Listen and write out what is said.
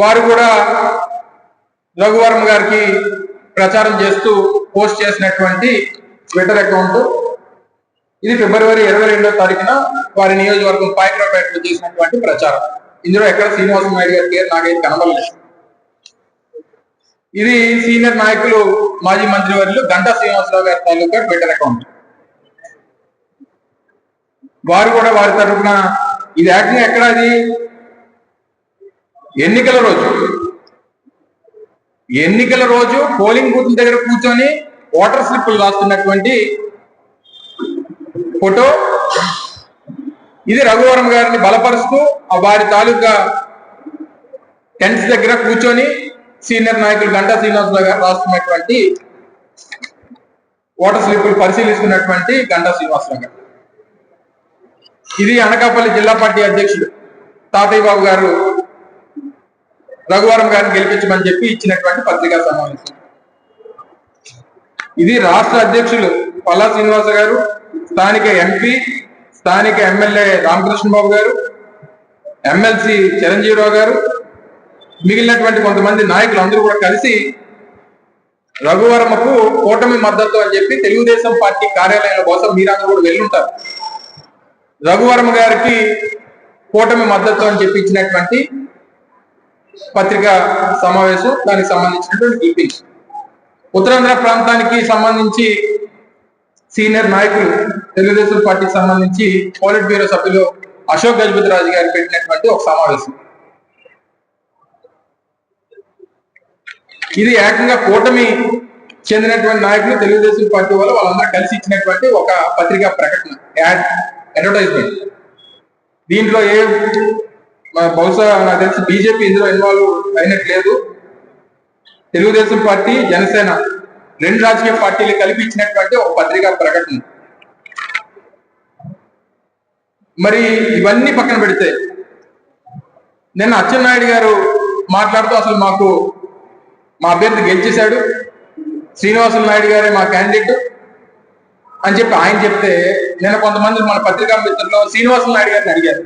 వారు కూడా రఘువర్మ గారికి ప్రచారం చేస్తూ పోస్ట్ చేసినటువంటి ట్విట్టర్ అకౌంట్. ఇది ఫిబ్రవరి ఇరవై రెండో తారీఖున వారి నియోజకవర్గం పాయకరాపేటలో చేసినటువంటి ప్రచారం. ఇందులో ఎక్కడ శ్రీనివాస నాయుడు గారి పేరు నాకైతే కనబడలేదు. ఇది సీనియర్ నాయకులు మాజీ మంత్రివర్యులు గంటా శ్రీనివాసరావు గారి తాలూకా ట్విట్టర్ అకౌంట్. వారు కూడా వారి తరఫున ఇది యాక్చువల్ ఎక్కడ అది? ఎన్నికల రోజు. ఎన్నికల రోజు పోలింగ్ బూత్ దగ్గర కూర్చొని ఓటర్ స్లిప్లు రాస్తున్నటువంటి ఫోటో. ఇది రఘువరం గారిని బలపరుస్తూ ఆ వారి తాలూకా టెంట్స్ దగ్గర కూర్చొని సీనియర్ నాయకులు గంటా శ్రీనివాసరావు గారు రాస్తున్నటువంటి ఓటర్ స్లిప్లు పరిశీలిస్తున్నటువంటి గంటా శ్రీనివాసరావు గారు. ఇది అనకాపల్లి జిల్లా పార్టీ అధ్యక్షుడు తాతయ్య బాబు గారు రఘువరం గారిని గెలిపించమని చెప్పి ఇచ్చినటువంటి పత్రికా సమావేశం. ఇది రాష్ట్ర అధ్యక్షులు పల్లా శ్రీనివాస గారు స్థానిక ఎంపీ స్థానిక ఎమ్మెల్యే రామకృష్ణ బాబు గారు ఎమ్మెల్సీ చిరంజీవిరావు గారు మిగిలినటువంటి కొంతమంది నాయకులు అందరూ కూడా కలిసి రఘువరమకు కూటమి మద్దతు అని చెప్పి తెలుగుదేశం పార్టీ కార్యాలయంలో కోసం మీరందరూ కూడా వెళ్ళుంటారు. రఘువరమ గారికి కూటమి మద్దతు అని చెప్పి ఇచ్చినటువంటి పత్రికా సమావేశం దానికి సంబంధించినటువంటి క్లిప్పింగ్స్ ఉత్తరాంధ్ర ప్రాంతానికి సంబంధించి సీనియర్ నాయకులు తెలుగుదేశం పార్టీకి సంబంధించి పోలిట్ బ్యూరో సభ్యులు అశోక్ గజపతి రాజు గారు పెట్టినటువంటి ఒక సమావేశం. ఇది ఏకంగా కూటమి చెందినటువంటి నాయకులు తెలుగుదేశం పార్టీ వాళ్ళు వాళ్ళందరూ కలిసి ఇచ్చినటువంటి ఒక పత్రికా ప్రకటన యాడ్ అడ్వర్టైజ్మెంట్ దీంట్లో ఏ బహుశా నాకు తెలిసి బీజేపీ ఇందులో ఇన్వాల్వ్ అయినట్లేదు తెలుగుదేశం పార్టీ జనసేన రెండు రాజకీయ పార్టీలు కలిపి ఇచ్చినటువంటి ఒక పత్రికా ప్రకటన. మరి ఇవన్నీ పక్కన పెడితే నిన్న అచ్చెన్నాయుడు గారు మాట్లాడుతూ అసలు మాకు మా అభ్యర్థి గెలిచేశాడు. శ్రీనివాసులు నాయుడు గారే మా క్యాండిడేట్ అని చెప్పి ఆయన చెప్తే నిన్న కొంతమంది మన పత్రికా మిత్రులు శ్రీనివాసులు నాయుడు గారిని అడిగారు.